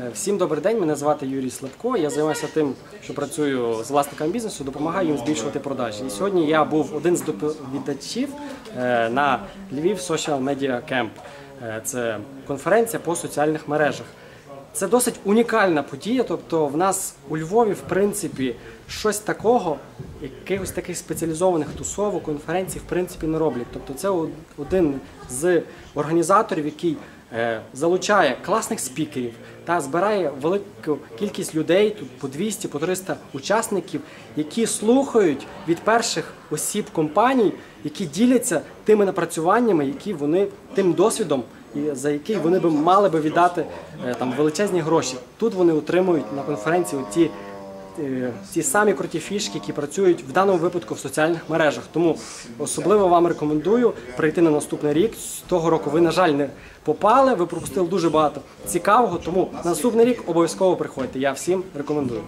Е, Всім добрий день. Мене звати Юрій Слабко. Я займаюся тим, що працюю з власниками бізнесу, допомагаю їм збільшувати продажі. І сьогодні я був один з доповідачів е, на Львів Social Media Camp. Е, Це конференція по соціальних мережах. Це досить унікальна подія. Тобто, в нас у Львові, в принципі, щось такого, якихось таких спеціалізованих тусовок, конференцій, в принципі, не роблять. Тобто, це один з організаторів, який залучає класних спікерів та збирає велику кількість людей, тут по 200, по 300 учасників, які слухають від перших осіб компаній, які діляться тими напрацюваннями, які вони тим досвідом, і за який вони би мали би віддати е, там величезні гроші. Тут вони отримують на конференції ті е, ті самі круті фішки, які працюють в даному випадку в соціальних мережах. Тому особливо вам рекомендую прийти на наступний рік. З того року ви, на жаль, не попали, ви пропустили дуже багато цікавого. Тому наступний рік обов'язково приходьте. Я всім рекомендую.